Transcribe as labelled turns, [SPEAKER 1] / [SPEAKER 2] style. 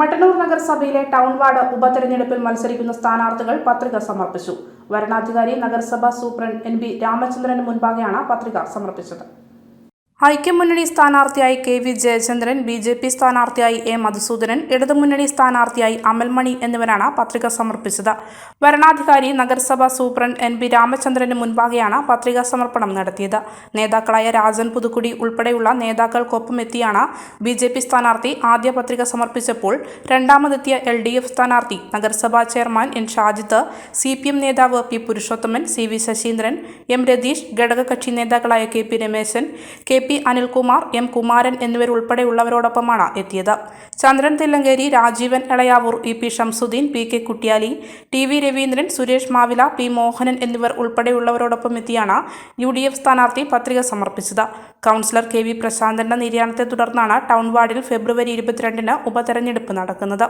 [SPEAKER 1] മട്ടന്നൂർ നഗരസഭയിലെ town ward ഉപതെരഞ്ഞെടുപ്പിൽ മത്സരിക്കുന്ന സ്ഥാനാർത്ഥികൾ പത്രിക സമർപ്പിച്ചു. വരണാധികാരി നഗരസഭാ സൂപ്രണ്ട് എൻ ബി രാമചന്ദ്രന് മുൻപാകെയാണ് പത്രിക സമർപ്പിച്ചത്. ഐക്യമുന്നണി സ്ഥാനാർത്ഥിയായി K V Jayachandran B J P സ്ഥാനാർത്ഥിയായി എ മധുസൂദനൻ ഇടതുമുന്നണി സ്ഥാനാർത്ഥിയായി അമൽമണി എന്നിവരാണ് പത്രിക സമർപ്പിച്ചത്. വരണാധികാരി നഗരസഭാ സൂപ്രണ്ട് എൻ ബി രാമചന്ദ്രന് മുൻപാകെയാണ് പത്രിക സമർപ്പണം നടത്തിയത്. നേതാക്കളായ രാജൻ പുതുക്കുടി ഉൾപ്പെടെയുള്ള നേതാക്കൾക്കൊപ്പം എത്തിയാണ് ബി ജെ പി സ്ഥാനാർത്ഥി ആദ്യ പത്രിക സമർപ്പിച്ചപ്പോൾ രണ്ടാമതെത്തിയ എൽ ഡി എഫ് സ്ഥാനാർത്ഥി നഗരസഭാ chairman N Shajith C P M നേതാവ് P Purushothaman C V Sasheendran M Ratheesh ഘടകകക്ഷി നേതാക്കളായ K P Rameshan K P Anilkumar M Kumaran എന്നിവരുൾപ്പെടെയുള്ളവരോടൊപ്പമാണ് എത്തിയത്. Chandran Thillankeri Rajeevan Elayavoor E P Shamsuddin P K Kuttiyali T V Raveendran Suresh Mavila P Mohanan എന്നിവർ ഉൾപ്പെടെയുള്ളവരോടൊപ്പം എത്തിയാണ് U D F സ്ഥാനാർത്ഥി പത്രിക സമർപ്പിച്ചത്. Councillor K V പ്രശാന്തന്റെ നിര്യാണത്തെ തുടർന്നാണ് town വാർഡിൽ ഫെബ്രുവരി ഇരുപത്തിരണ്ടിന് ഉപതെരഞ്ഞെടുപ്പ് നടക്കുന്നത്.